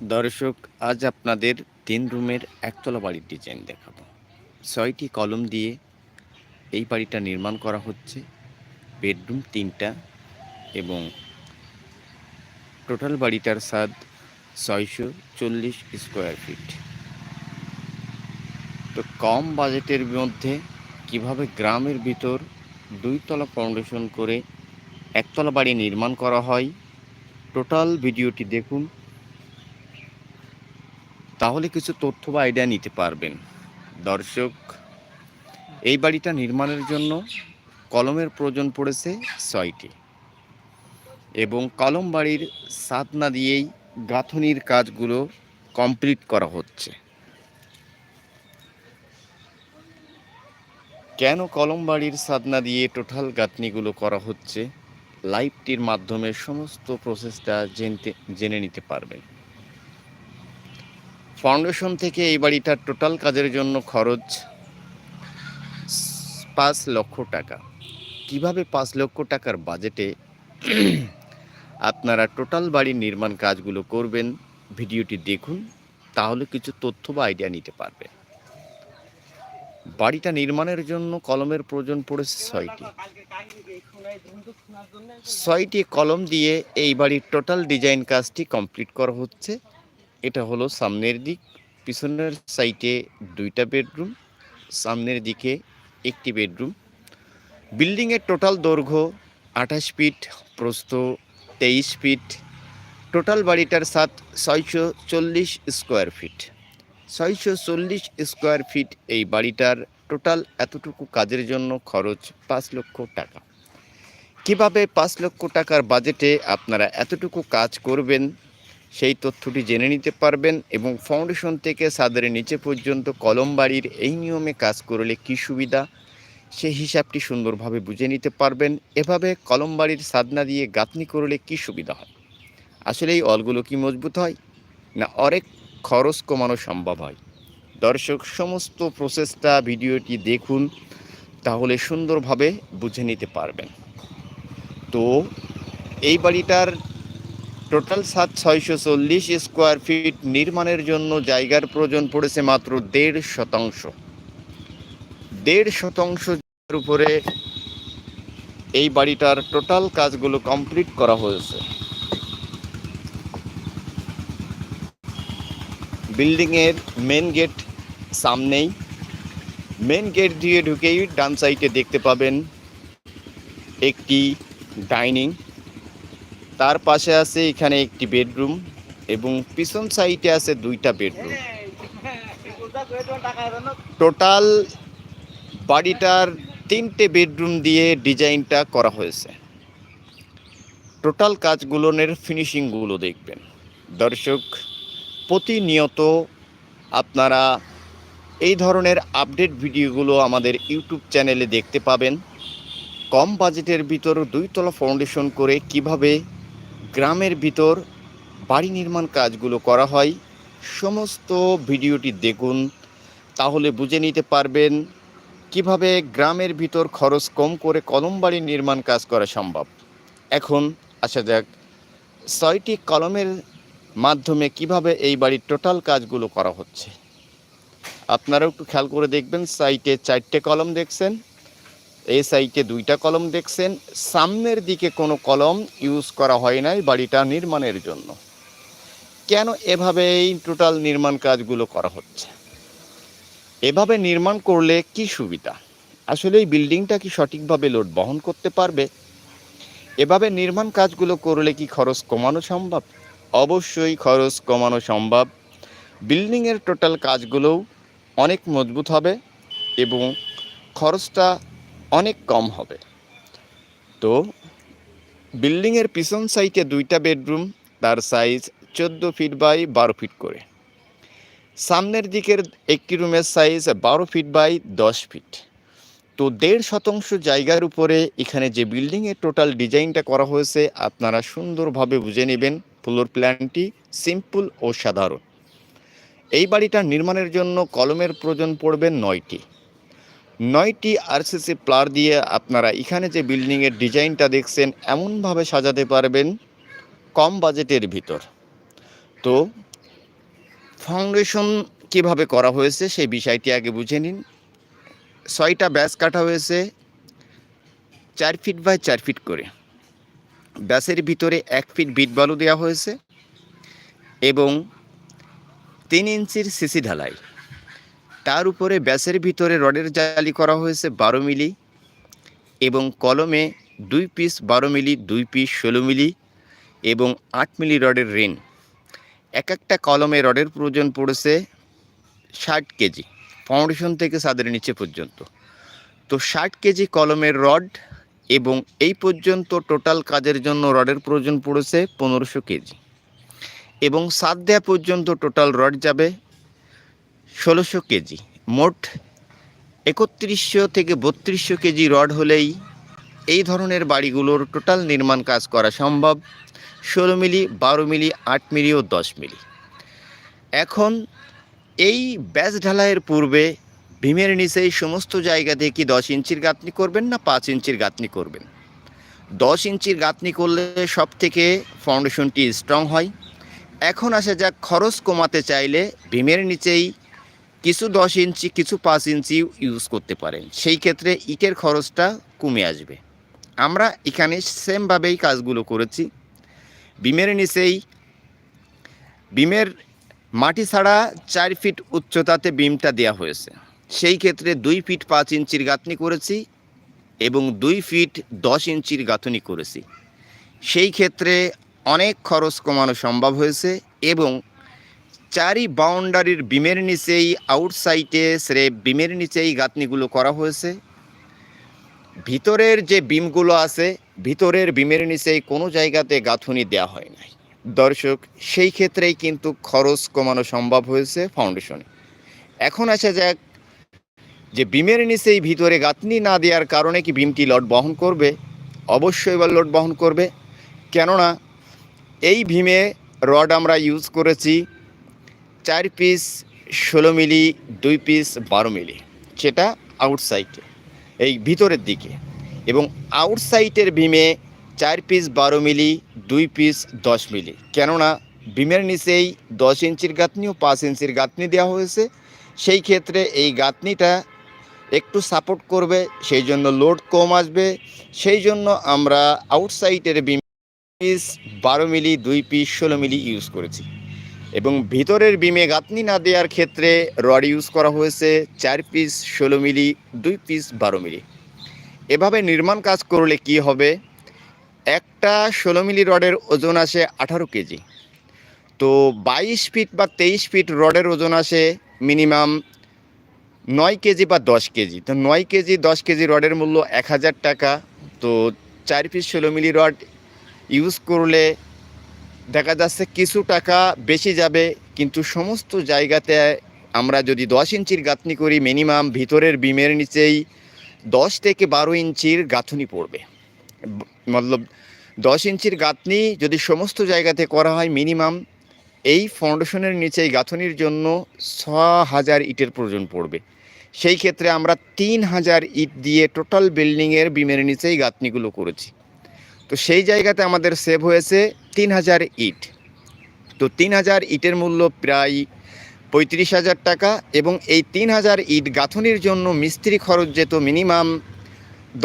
দর্শক, আজ আপনাদের তিন রুমের একতলা বাড়ির ডিজাইন দেখাবো। ছয়টি কলম দিয়ে এই বাড়িটা নির্মাণ করা হচ্ছে। বেডরুম তিনটা এবং টোটাল বাড়িটার স্বাদ ছয়শো চল্লিশ স্কোয়ার ফিট। তো কম বাজেটের মধ্যে কীভাবে গ্রামের ভিতর দুইতলা ফাউন্ডেশন করে একতলা বাড়ি নির্মাণ করা হয়, টোটাল ভিডিওটি দেখুন। তাহলে কিছু তথ্য বা আইডিয়া নিতে পারবেন। দর্শক, এই বাড়িটা নির্মাণের জন্য কলমের প্রয়োজন পড়েছে ছয়টি এবং কলম বাড়ির সাত না দিয়েই গাঁথনির কাজগুলো কমপ্লিট করা হচ্ছে। কেন কলম বাড়ির সাদনা দিয়ে টোটাল গাঁথনিগুলো করা হচ্ছে? লাইভটির মাধ্যমে সমস্ত প্রসেসটা জেনতে, জেনে নিতে পারবেন। ফাউন্ডেশন থেকে এই বাড়িটার টোটাল কাজের জন্য খরচ পাঁচ লক্ষ টাকা। কীভাবে পাঁচ লক্ষ টাকার বাজেটে আপনারা টোটাল বাড়ির নির্মাণ কাজগুলো করবেন, ভিডিওটি দেখুন, তাহলে কিছু তথ্য বা আইডিয়া নিতে পারবেন। বাড়িটা নির্মাণের জন্য কলমের প্রয়োজন পড়েছে ছয়টি। ছয়টি কলম দিয়ে এই বাড়ির টোটাল ডিজাইন কাজটি কমপ্লিট করা হচ্ছে। এটা হলো সামনের দিক, পিছনের সাইটে দুইটা বেডরুম সামনের দিকে একটি বেডরুম বিল্ডিংয়ের টোটাল দৈর্ঘ্য আঠাশ ফিট প্রস্থ তেইশ ফিট টোটাল বাড়িটার সাত ছয়শো চল্লিশ স্কোয়ার ফিট ছয়শো চল্লিশ স্কোয়ার ফিট এই বাড়িটার টোটাল এতটুকু কাজের জন্য খরচ পাঁচ লক্ষ টাকা। কীভাবে পাঁচ লক্ষ টাকার বাজেটে আপনারা এতটুকু কাজ করবেন সেই তথ্যটি জেনে নিতে পারবেন এবং ফাউন্ডেশন থেকে সাদের নিচে পর্যন্ত কলম বাড়ির এই নিয়মে কাজ করলে কী সুবিধা? সেই হিসাবটি সুন্দরভাবে বুঝে নিতে পারবেন। এভাবে কলম বাড়ির সাদনা দিয়ে গাঁথনি করলে কী সুবিধা হয়? আসলে এই অলগুলো কি মজবুত হয়? না অনেক খরচ কমানো সম্ভব হয়? দর্শক, সমস্ত প্রসেসটা, ভিডিওটি দেখুন, তাহলে সুন্দরভাবে বুঝে নিতে পারবেন। তো এই বাড়িটার টোটাল সাত ছয়শো চল্লিশ স্কোয়ার ফিট নির্মাণের জন্য জায়গার প্রয়োজন পড়েছে মাত্র দেড় শতাংশ। দেড় শতাংশ উপরে এই বাড়িটার টোটাল কাজগুলো কমপ্লিট করা হয়েছে। বিল্ডিংয়ের মেন গেট সামনেই। মেন গেট দিয়ে ঢুকেই ডান সাইডে দেখতে পাবেন একটি ডাইনিং। তার পাশে আছে এখানে একটি বেডরুম এবং পিছন সাইডে আছে দুইটা বেডরুম। টোটাল বাড়িটার তিনটে বেডরুম দিয়ে ডিজাইনটা করা হয়েছে। টোটাল কাজগুলোনের ফিনিশিংগুলো দেখবেন। দর্শক, প্রতিনিয়ত আপনারা এই ধরনের আপডেট ভিডিওগুলো আমাদের ইউটিউব চ্যানেলে দেখতে পাবেন। কম বাজেটের ভিতর দুইতলা ফাউন্ডেশন করে কীভাবে গ্রামের ভিতর বাড়ি নির্মাণ কাজগুলো করা হয়। সমস্ত ভিডিওটি দেখুন, তাহলে বুঝে নিতে পারবেন কীভাবে গ্রামের ভিতর খরচ কম করে কলম বাড়ি নির্মাণ কাজ করা সম্ভব। এখন আসা যাক ছয়টি কলমের মাধ্যমে কীভাবে এই বাড়ির টোটাল কাজগুলো করা হচ্ছে। আপনারাও একটু খেয়াল করে দেখবেন, সাইটে চারটে কলম দেখছেন। সাইটে দুইটা কলম দেখছেন। সামনের দিকে কোনো কলম ইউজ করা হয় নাই বাড়িটা নির্মাণের জন্য। কেন এভাবে এই টোটাল নির্মাণ কাজগুলো করা হচ্ছে? এভাবে নির্মাণ করলে কি সুবিধা? আসলে এই বিল্ডিংটা কি সঠিকভাবে লোড বহন করতে পারবে? এভাবে নির্মাণ কাজগুলো করলে কি খরচ কমানো সম্ভব? অবশ্যই খরচ কমানো সম্ভব। বিল্ডিংয়ের টোটাল কাজগুলোও অনেক মজবুত হবে এবং খরচটা অনেক কম হবে। তো, বিল্ডিংয়ের পিছন সাইডে দুইটা বেডরুম, তার সাইজ চোদ্দ ফিট বাই বারো ফিট করে। সামনের দিকের একটি রুমের সাইজ বারো ফিট বাই দশ ফিট। তো, দেড় শতাংশ জায়গার উপরে এখানে যে বিল্ডিংয়ের টোটাল ডিজাইনটা করা হয়েছে, আপনারা সুন্দরভাবে বুঝে নেবেন ফ্লোর প্ল্যানটি সিম্পল ও সাধারণ। এই বাড়িটা নির্মাণের জন্য কলমের প্রয়োজন পড়বে নয়টি। নয়টি আরসিসি প্লার দিয়ে আপনারা এখানে যে বিল্ডিংয়ের ডিজাইনটা দেখছেন, এমনভাবে সাজাতে পারবেন কম বাজেটের ভিতর। তো ফাউন্ডেশন কীভাবে করা হয়েছে সেই বিষয়টি আগে বুঝে নিন। ছয়টা ব্যাস কাটা হয়েছে, চার ফিট বাই চার ফিট করে। ব্যাসের ভিতরে এক ফিট বিট বালু দেওয়া হয়েছে এবং তিন ইঞ্চির সিসি ঢালাই। তার উপরে ব্যাসের ভিতরে রডের জালি করা হয়েছে বারো মিলি এবং কলমে দুই পিস বারো মিলি, দুই পিস ষোলো মিলি এবং আট মিলি রডের রেন। এক একটা কলমে রডের প্রয়োজন পড়েছে ষাট কেজি, ফাউন্ডেশন থেকে সাদের নিচে পর্যন্ত। তো ষাট কেজি কলমের রড এবং এই পর্যন্ত টোটাল কাজের জন্য রডের প্রয়োজন পড়েছে পনেরোশো কেজি। এবং সাত দেয়া পর্যন্ত টোটাল রড যাবে ষোলোশো কেজি। মোট একত্রিশশো থেকে বত্রিশশো কেজি রড হলেই এই ধরনের বাড়িগুলোর টোটাল নির্মাণ কাজ করা সম্ভব। ষোলো মিলি, বারো মিলি, আট মিলি ও দশ মিলি। এখন এই ব্যাস ঢালাইয়ের পূর্বে ভীমের নিচেই সমস্ত জায়গা জায়গাতে কি দশ ইঞ্চির গাঁথনি করবেন না পাঁচ ইঞ্চির গাঁথনি করবেন? দশ ইঞ্চির গাঁথনি করলে সব থেকে ফাউন্ডেশনটি স্ট্রং হয়। এখন আসা যাক খরচ কমাতে চাইলে ভীমের নিচেই কিছু দশ ইঞ্চি, কিছু পাঁচ ইঞ্চি ইউজ করতে পারেন। সেই ক্ষেত্রে ইটের খরচটা কমে আসবে। আমরা এখানে সেমভাবেই কাজগুলো করেছি। বিমের নিচেই, বিমের মাটি ছাড়া চার ফিট উচ্চতাতে বিমটা দেওয়া হয়েছে। সেই ক্ষেত্রে দুই ফিট পাঁচ ইঞ্চির গাঁথনি করেছি এবং দুই ফিট দশ ইঞ্চির গাঁথনি করেছি। সেই ক্ষেত্রে অনেক খরচ কমানো সম্ভব হয়েছে এবং চারি বাউন্ডারির বিমের নিচেই আউটসাইডে সেরে বিমের নিচেই গাঁথনিগুলো করা হয়েছে। ভিতরের যে বিমগুলো আছে, ভিতরের বিমের নিচেই কোনো জায়গাতে গাঁথুনি দেওয়া হয় নাই। দর্শক, সেই ক্ষেত্রেই কিন্তু খরচ কমানো সম্ভব হয়েছে ফাউন্ডেশনে। এখন আসা যাক যে বিমের নিচেই ভিতরে গাঁথনি না দেওয়ার কারণে কি বিমটি লট বহন করবে? অবশ্যই বা লোড বহন করবে। কেননা, এই ভীমে রড আমরা ইউজ করেছি চার পিস ষোলো মিলি, দুই পিস বারো মিলি সেটা আউটসাইডে এই ভিতরের দিকে। এবং আউটসাইডের ভীমে চার পিস বারো মিলি, দুই পিস দশ মিলি। কেননা বিমের নিচেই দশ ইঞ্চির গাঁথনি ও পাঁচ ইঞ্চির গাঁথনি দেওয়া হয়েছে। সেই ক্ষেত্রে এই গাঁথনিটা একটু সাপোর্ট করবে, সেই জন্য লোড কম আসবে। সেই জন্য আমরা আউটসাইডের বিম পিস বারো মিলি, দুই পিস ষোলো মিলি ইউজ করেছি। এবং ভিতরের বিমে গাঁথনি না দেওয়ার ক্ষেত্রে রড ইউজ করা হয়েছে চার পিস ষোলো মিলি, দুই পিস বারো মিলি। এভাবে নির্মাণ কাজ করলে কি হবে? একটা ষোলো মিলি রডের ওজন আসে আঠারো কেজি। তো বাইশ ফিট বা তেইশ ফিট রডের ওজন আসে মিনিমাম নয় কেজি বা দশ কেজি। তো নয় কেজি, দশ কেজি রডের মূল্য এক হাজার টাকা। তো চার পিস ষোলো মিলি রড ইউজ করলে দেখা যাচ্ছে কিছু টাকা বেশি যাবে, কিন্তু সমস্ত জায়গাতে আমরা যদি দশ ইঞ্চির গাঁথনি করি মিনিমাম ভিতরের বিমের নিচেই দশ থেকে বারো ইঞ্চির গাঁথনি পড়বে। মতলব দশ ইঞ্চির গাঁথনি যদি সমস্ত জায়গাতে করা হয় মিনিমাম এই ফাউন্ডেশনের নিচেই গাঁথনির জন্য ছ হাজার ইটের প্রয়োজন পড়বে। সেই ক্ষেত্রে আমরা তিন হাজার ইট দিয়ে টোটাল বিল্ডিংয়ের বিমের নিচেই গাঁথনিগুলো করেছি। তো সেই জায়গাতে আমাদের সেভ হয়েছে তিন হাজার ইট। তো তিন হাজার ইটের মূল্য প্রায় পঁয়ত্রিশ হাজার টাকা এবং এই তিন হাজার ইট গাঁথনির জন্য মিস্ত্রি খরচ যেত মিনিমাম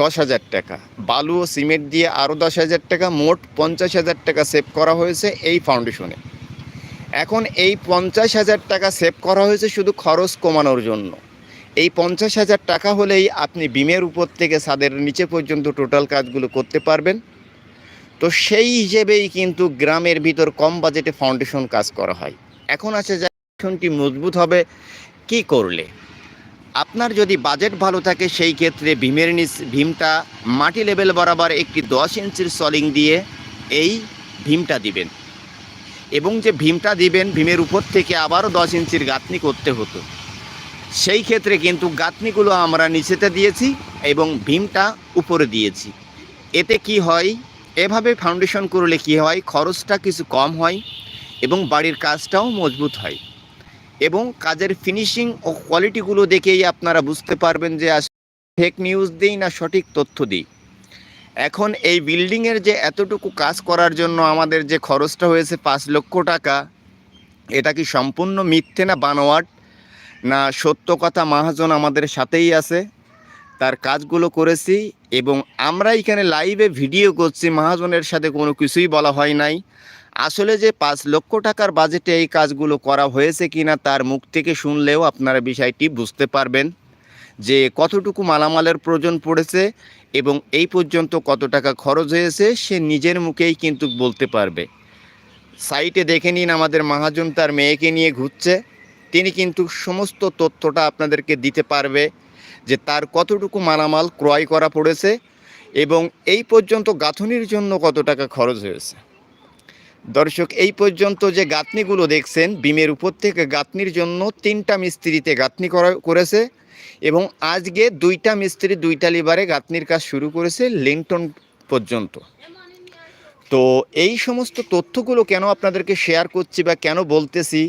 দশ হাজার টাকা। বালু ও সিমেন্ট দিয়ে আরও দশ হাজার টাকা, মোট পঞ্চাশ হাজার টাকা সেভ করা হয়েছে এই ফাউন্ডেশনে। এখন এই পঞ্চাশ হাজার টাকা সেভ করা হয়েছে শুধু খরচ কমানোর জন্য। এই পঞ্চাশ হাজার টাকা হলেই আপনি বিমের উপর থেকে ছাদের নিচে পর্যন্ত টোটাল কাজগুলো করতে পারবেন। তো সেই হিসেবেই কিন্তু গ্রামের ভিতর কম বাজেটে ফাউন্ডেশন কাজ করা হয়। এখন আছে যে ফাউন্ডেশনটি মজবুত হবে, কি করলে? আপনার যদি বাজেট ভালো থাকে, সেই ক্ষেত্রে ভীমের নিচ ভীমটা মাটি লেভেল বরাবর একটি দশ ইঞ্চির সলিং দিয়ে এই ভীমটা দিবেন। এবং যে ভীমটা দিবেন, ভীমের উপর থেকে আবারও দশ ইঞ্চির গাঁথনি করতে হতো। সেই ক্ষেত্রে কিন্তু গাঁথনিগুলো আমরা নিচেতে দিয়েছি এবং ভীমটা উপরে দিয়েছি। এতে কি হয়? এভাবে ফাউন্ডেশন করলে কি হয়? খরচটা কিছু কম হয় এবং বাড়ির কাজটাও মজবুত হয়। এবং কাজের ফিনিশিং ও কোয়ালিটিগুলো দেখেই আপনারা বুঝতে পারবেন যে ফেক নিউজ দিই না সঠিক তথ্য দিই। এখন এই বিল্ডিংয়ের যে এতটুকু কাজ করার জন্য আমাদের যে খরচটা হয়েছে পাঁচ লক্ষ টাকা, এটা কি সম্পূর্ণ মিথ্যে না বানোয়াট? না সত্য কথা মহাজন আমাদের সাথেই আছে। তার কাজগুলো করেছি এবং আমরা এখানে লাইভে ভিডিও করছি, মহাজনের সাথে কোনো কিছুই বলা হয় নাই। আসলে যে পাঁচ লক্ষ টাকার বাজেটে এই কাজগুলো করা হয়েছে কিনা তার মুখ থেকে শুনলেও আপনারা বিষয়টি বুঝতে পারবেন যে কতটুকু মালামালের প্রয়োজন পড়েছে এবং এই পর্যন্ত কত টাকা খরচ হয়েছে, সে নিজের মুখেই কিন্তু বলতে পারবে। সাইটে দেখে নিন আমাদের মহাজন তার মেয়েকে নিয়ে ঘুরছে। তিনি কিন্তু সমস্ত তথ্যটা আপনাদেরকে দিতে পারবে। যে তার কতটুকু মালামাল ক্রয় করা পড়েছে এবং এই পর্যন্ত গাঁথনির জন্য কত টাকা খরচ হয়েছে। দর্শক, এই পর্যন্ত যে গাঁথনিগুলো দেখছেন, বিমের উপর থেকে গাঁথনির জন্য তিনটা মিস্ত্রিতে গাঁথনি করা করেছে এবং আজকে দুইটা মিস্ত্রি দুইটা লিবারে গাঁথনির কাজ শুরু করেছে লিংটন পর্যন্ত। তো এই সমস্ত তথ্যগুলো কেন আপনাদেরকে শেয়ার করছি বা কেন বলতেছি,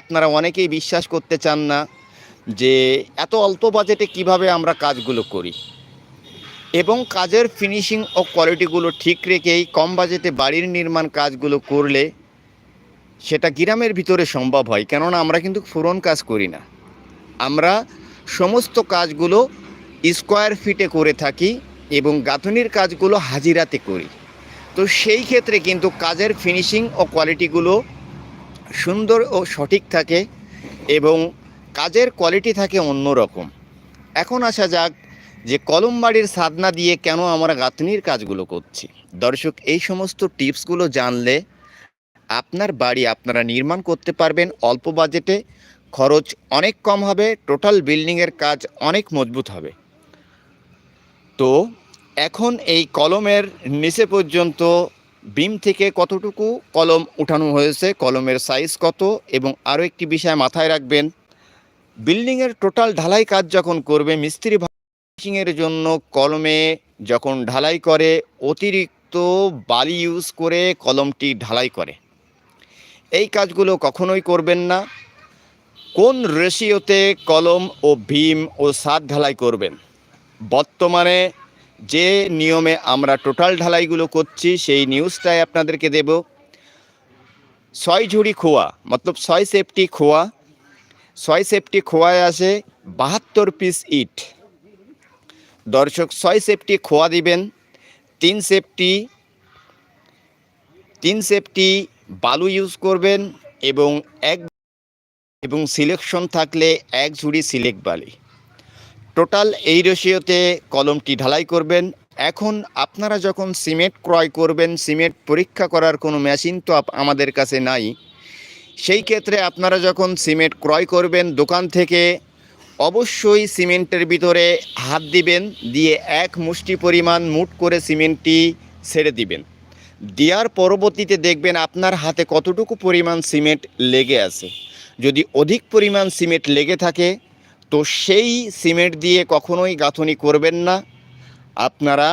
আপনারা অনেকেই বিশ্বাস করতে চান না। যে এত অল্প বাজেটে কীভাবে আমরা কাজগুলো করি? এবং কাজের ফিনিশিং ও কোয়ালিটিগুলো ঠিক রেখেই কম বাজেটে বাড়ির নির্মাণ কাজগুলো করলে সেটা গ্রামের ভিতরে সম্ভব হয়। কেননা আমরা কিন্তু ফুরন কাজ করি না। আমরা সমস্ত কাজগুলো স্কোয়ার ফিটে করে থাকি এবং গাঁথনির কাজগুলো হাজিরাতে করি। তো সেই ক্ষেত্রে কিন্তু কাজের ফিনিশিং ও কোয়ালিটিগুলো সুন্দর ও সঠিক থাকে এবং কাজের কোয়ালিটি থাকে অন্যরকম। এখন আসা যাক যে কলম বাড়ির সাধনা দিয়ে কেন আমরা গাঁথনির কাজগুলো করছি। দর্শক, এই সমস্ত টিপসগুলো জানলে আপনার বাড়ি আপনারা নির্মাণ করতে পারবেন অল্প বাজেটে, খরচ অনেক কম হবে টোটাল বিল্ডিংয়ের কাজ অনেক মজবুত হবে। তো এখন এই কলমের নিচে পর্যন্ত বিম থেকে কতটুকু কলম উঠানো হয়েছে, কলমের সাইজ কত এবং আরও একটি বিষয় মাথায় রাখবেন বিল্ডিংয়ের টোটাল ঢালাই কাজ যখন করবে, মিস্ত্রি ফিনিশিংয়ের জন্য কলমে যখন ঢালাই করে, অতিরিক্ত বালি ইউজ করে কলমটি ঢালাই করে। এই কাজগুলো কখনোই করবেন না। কোন রেশিওতে কলম ও ভীম ও সাত ঢালাই করবেন? বর্তমানে যে নিয়মে আমরা টোটাল ঢালাইগুলো করছি, সেই নিউজটাই আপনাদেরকে দেব। ছয় ঝুড়ি খোয়া, মতলব ছয় সেফটি খোয়া ছয় সেফটি খোয়ায় আসে, বাহাত্তর পিস ইট দর্শক, ছয় সেফটি খোয়া দিবেন, তিন সেফটি তিন সেফটি বালু ইউজ করবেন এবং এক এবং সিলেকশন থাকলে এক ঝুড়ি সিলেক্ট বালি। টোটাল এই রেশিওতে কলমটি ঢালাই করবেন। এখন আপনারা যখন সিমেন্ট ক্রয় করবেন সিমেন্ট পরীক্ষা করার কোনো মেশিন তো আমাদের কাছে নাই। সেই ক্ষেত্রে আপনারা যখন সিমেন্ট ক্রয় করবেন দোকান থেকে, অবশ্যই সিমেন্টের ভিতরে হাত দিবেন, দিয়ে এক মুষ্টি পরিমাণ মুট করে সিমেন্টটি ছেড়ে দিবেন। দেওয়ার পরবর্তীতে দেখবেন আপনার হাতে কতটুকু পরিমাণ সিমেন্ট লেগে আছে। যদি অধিক পরিমাণ সিমেন্ট লেগে থাকে, তো সেই সিমেন্ট দিয়ে কখনোই গাঁথনি করবেন না। আপনারা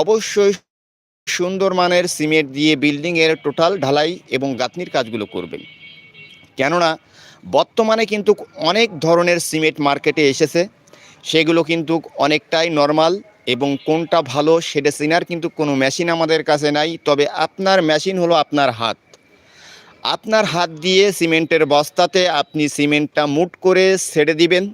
অবশ্যই সুন্দর মানের সিমেন্ট দিয়ে বিল্ডিংয়ের টোটাল ঢালাই এবং গাঁথনির কাজগুলো করবেন। কেননা বর্তমানে কিন্তু অনেক ধরনের সিমেন্ট মার্কেটে এসেছে। সেগুলো কিন্তু অনেকটাই নর্মাল এবং কোনটা ভালো সেটা চেনার কিন্তু কোনো মেশিন আমাদের কাছে নাই, তবে আপনার মেশিন হলো আপনার হাত। আপনার হাত দিয়ে সিমেন্টের বস্তাতে আপনি সিমেন্টটা মুট করে ছেড়ে দিবেন।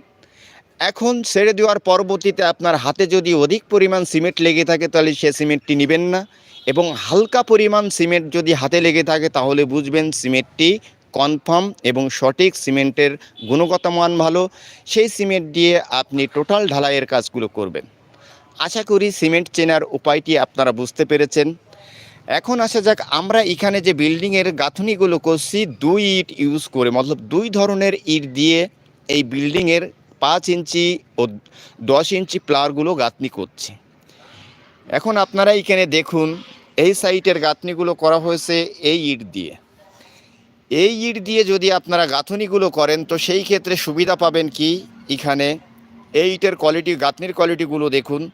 এখন ছেড়ে দেওয়ার পরবর্তীতে আপনার হাতে যদি অধিক পরিমাণ সিমেন্ট লেগে থাকে তাহলে সে সিমেন্টটি নেবেন না এবং হালকা পরিমাণ সিমেন্ট যদি হাতে লেগে থাকে তাহলে বুঝবেন সিমেন্টটি কনফার্ম এবং সঠিক সিমেন্টের গুণগত মান ভালো, সেই সিমেন্ট দিয়ে আপনি টোটাল ঢালাইয়ের কাজগুলো করবেন। আশা করি সিমেন্ট চেনার উপায়টি আপনারা বুঝতে পেরেছেন। এখন আসা যাক, আমরা এখানে যে বিল্ডিংয়ের গাঁথনিগুলো করছি, দুই ইট ইউজ করে, মতলব দুই ধরনের ইট দিয়ে এই বিল্ডিংয়ের পাঁচ ইঞ্চি ও দশ ইঞ্চি প্লারগুলো গাঁথনি করছি। এখন আপনারা এখানে দেখুন, এই সাইটের গাঁথনিগুলো করা হয়েছে এই ইট দিয়ে। এই ইট দিয়ে যদি আপনারা গাঁথনিগুলো করেন, তো সেই ক্ষেত্রে সুবিধা পাবেন কি? এখানে এই ইটের কোয়ালিটি গাঁথনির কোয়ালিটিগুলো দেখুন।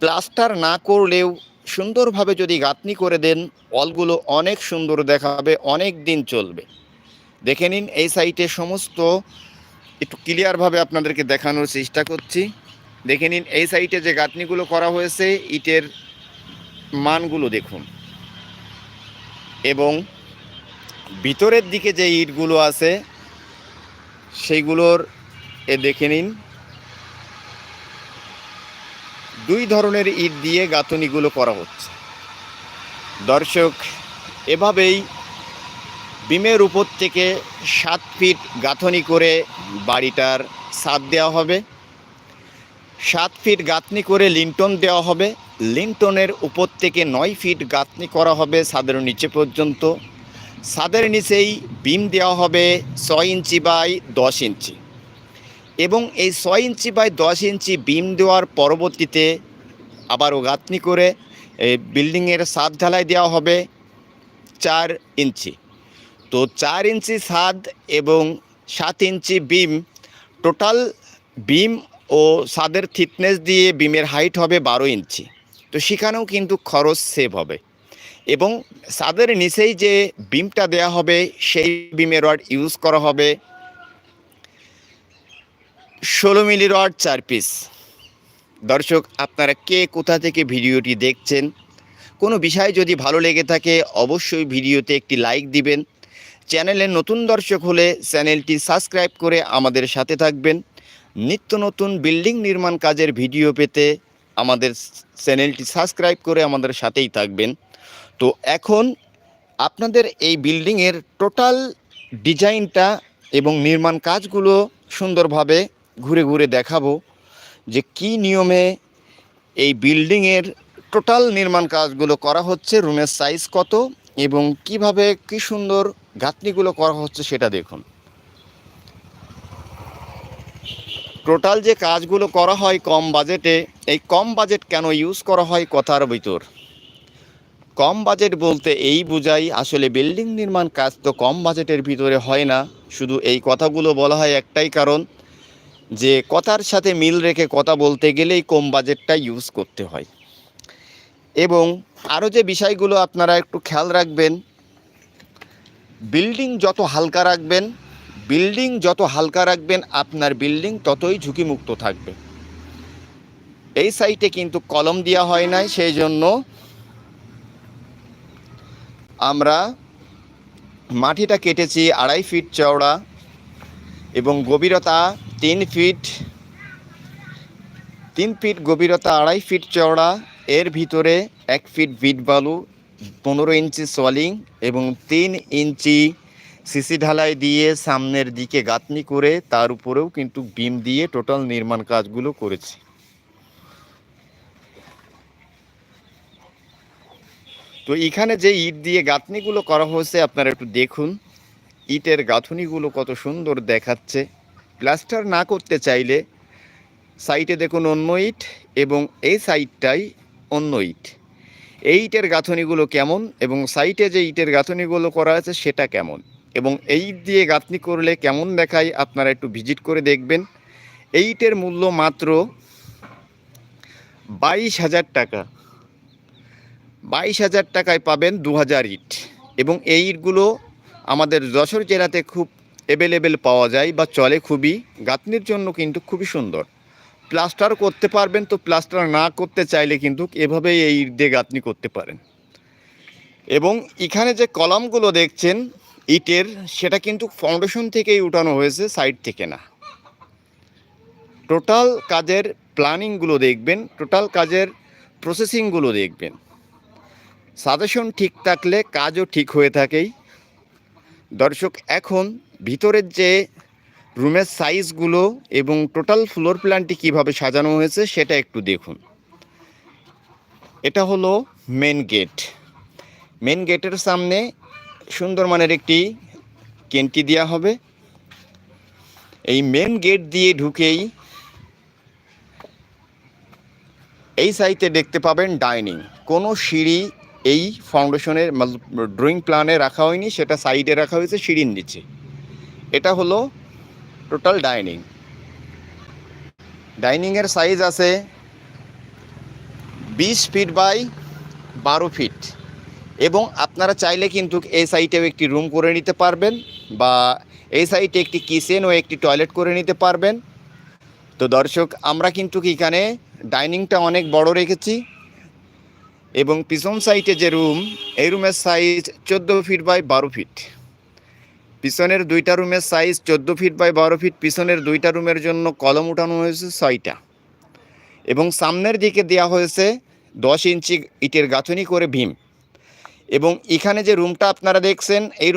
প্লাস্টার না করলেও সুন্দরভাবে যদি গাঁথনি করে দেন অলগুলো অনেক সুন্দর দেখাবে, অনেক দিন চলবে। দেখে নিন, এই সাইটে সমস্ত একটু ক্লিয়ারভাবে আপনাদেরকে দেখানোর চেষ্টা করছি। দেখে নিন, এই সাইটে যে গাঁথনিগুলো করা হয়েছে, ইটের মানগুলো দেখুন। এবং ভিতরের দিকে যে ইটগুলো আছে, সেইগুলোর এ দেখে নিন। দুই ধরনের ইট দিয়ে গাঁথনিগুলো করা হচ্ছে। দর্শক, এভাবেই বিমের উপর থেকে সাত ফিট গাঁথনি করে বাড়িটার ছাদ দেওয়া হবে। সাত ফিট গাঁথনি করে লিন্টন দেওয়া হবে। লিন্টনের উপর থেকে নয় ফিট গাঁথনি করা হবে ছাদের নিচে পর্যন্ত। ছাদের নিচেই বিম দেওয়া হবে ছয় ইঞ্চি বাই দশ ইঞ্চি। এবং এই ছয় ইঞ্চি বাই দশ ইঞ্চি বিম দেওয়ার পরবর্তীতে আবারও গাঁথনি করে এই বিল্ডিংয়ের ছাদ ঢালাই দেওয়া হবে চার ইঞ্চি। তো চার ইঞ্চি ছাদ এবং সাত ইঞ্চি বিম, টোটাল বিম ও ছাদের থিকনেস দিয়ে বিমের হাইট হবে বারো ইঞ্চি। তো সেখানেও কিন্তু খরচ সেভ হবে। এবং ছাদের নিচেই যে বিমটা দেয়া হবে, সেই বিমের রড ইউজ করা হবে। ষোলো মিলি রড চার পিস দর্শক, আপনারা কে কোথা থেকে ভিডিওটি দেখছেন? কোনো বিষয় যদি ভালো লেগে থাকে, অবশ্যই ভিডিওতে একটি লাইক দিবেন। চ্যানেলের নতুন দর্শক হলে চ্যানেলটি সাবস্ক্রাইব করে আমাদের সাথে থাকবেন। নিত্য নতুন বিল্ডিং নির্মাণ কাজের ভিডিও পেতে আমাদের চ্যানেলটি সাবস্ক্রাইব করে আমাদের সাথেই থাকবেন। তো এখন আপনাদের এই বিল্ডিংয়ের টোটাল ডিজাইনটা এবং নির্মাণ কাজগুলো সুন্দরভাবে ঘুরে ঘুরে দেখাবো যে কি নিয়মে এই বিল্ডিংয়ের টোটাল নির্মাণ কাজগুলো করা হচ্ছে, রুমের সাইজ কত এবং কীভাবে কি সুন্দর গাঁথনিগুলো করা হচ্ছে সেটা দেখুন। টোটাল যে কাজগুলো করা হয় কম বাজেটে, এই কম বাজেট কেন ইউজ করা হয় কথার ভিতর। কম বাজেট বলতে এই বোঝাই, আসলে বিল্ডিং নির্মাণ কাজ তো কম বাজেটের ভিতরে হয় না। শুধু এই কথাগুলো বলা হয় একটাই কারণ, যে কথার সাথে মিল রেখে কথা বলতে গেলেই কম বাজেটটা ইউজ করতে হয়। এবং আরও যে বিষয়গুলো আপনারা একটু খেয়াল রাখবেন, বিল্ডিং যত হালকা রাখবেন, বিল্ডিং যত হালকা রাখবেন, আপনার বিল্ডিং ততই ঝুঁকিমুক্ত থাকবে। এই সাইটে কিন্তু কলম দেওয়া হয় নাই, সেই জন্য আমরা মাটিটা কেটেছি আড়াই ফিট চওড়া এবং গভীরতা তিন ফিট তিন ফিট গভীরতা আড়াই ফিট চওড়া। এর ভিতরে এক ফিট বিট বালু, পনেরো ইঞ্চি সলিং এবং তিন ইঞ্চি সিসি ঢালাই দিয়ে সামনের দিকে গাঁথনি করে তার উপরেও কিন্তু বিম দিয়ে টোটাল নির্মাণ কাজগুলো করেছি। তো এখানে যে ইট দিয়ে গাঁথনিগুলো করা হয়েছে, আপনারা একটু দেখুন। ইটের গাঁথনিগুলো কত সুন্দর দেখাচ্ছে। প্লাস্টার না করতে চাইলে সাইটে দেখুন অন্য ইট এবং এই সাইডটাই অন্য ইট। এই ইটের গাঁথনিগুলো কেমন এবং সাইটে যে ইটের গাঁথনিগুলো করা আছে সেটা কেমন? এবং এই ইট দিয়ে গাঁথনি করলে কেমন দেখায় আপনারা একটু ভিজিট করে দেখবেন। এই ইটের মূল্য মাত্র বাইশ হাজার টাকা। বাইশ হাজার টাকায় পাবেন দু হাজার ইট। এবং এই ইটগুলো আমাদের যশোর জেলাতে খুব অ্যাভেলেবেল পাওয়া যায় বা চলে খুবই। গাঁথনির জন্য কিন্তু খুবই সুন্দর। প্লাস্টার করতে পারবেন তো প্লাস্টার না করতে চাইলে কিন্তু এভাবেই এই ইট দিয়ে গাঁথনি করতে পারেন। এবং এখানে যে কলামগুলো দেখছেন ইটের, সেটা কিন্তু ফাউন্ডেশন থেকেই উঠানো হয়েছে সাইড থেকে না। টোটাল কাজের প্ল্যানিংগুলো দেখবেন টোটাল কাজের প্রসেসিংগুলো দেখবেন। সাজেশন ঠিক থাকলে কাজও ঠিক হয়ে থাকেই। দর্শক, এখন ভিতরের যে রুমের সাইজগুলো এবং টোটাল ফ্লোর প্ল্যানটি কীভাবে সাজানো হয়েছে সেটা একটু দেখুন। এটা হলো মেন গেট। মেন গেটের সামনে সুন্দর মানের একটি কেন্টি দেওয়া হবে। এই মেন গেট দিয়ে ঢুকেই এই সাইটে দেখতে পাবেন ডাইনিং। কোনো সিঁড়ি এই ফাউন্ডেশনের ড্রয়িং প্ল্যানে রাখা হয়নি, সেটা সাইডে রাখা হয়েছে সিঁড়ির নিচে। এটা হলো টোটাল ডাইনিং ডাইনিংয়ের সাইজ আছে বিশ ফিট বাই বারো ফিট এবং আপনারা চাইলে কিন্তু এই সাইটেও একটি রুম করে নিতে পারবেন, বা এই সাইটে একটি কিচেন ও একটি টয়লেট করে নিতে পারবেন। তো দর্শক, আমরা কিন্তু এখানে ডাইনিংটা অনেক বড় রেখেছি। এবং পিছন সাইডে যে রুম, এই রুমের সাইজ চোদ্দ ফিট বাই বারো ফিট পিছনের দুইটা রুমের সাইজ চোদ্দ ফিট বাই বারো ফিট পিছনের দুইটা রুমের জন্য কলম উঠানো হয়েছে ছয়টা। এবং সামনের দিকে দেওয়া হয়েছে দশ ইঞ্চি ইটের গাঁথনি করে ভীম। এবং এখানে যে রুমটা আপনারা দেখছেন, এই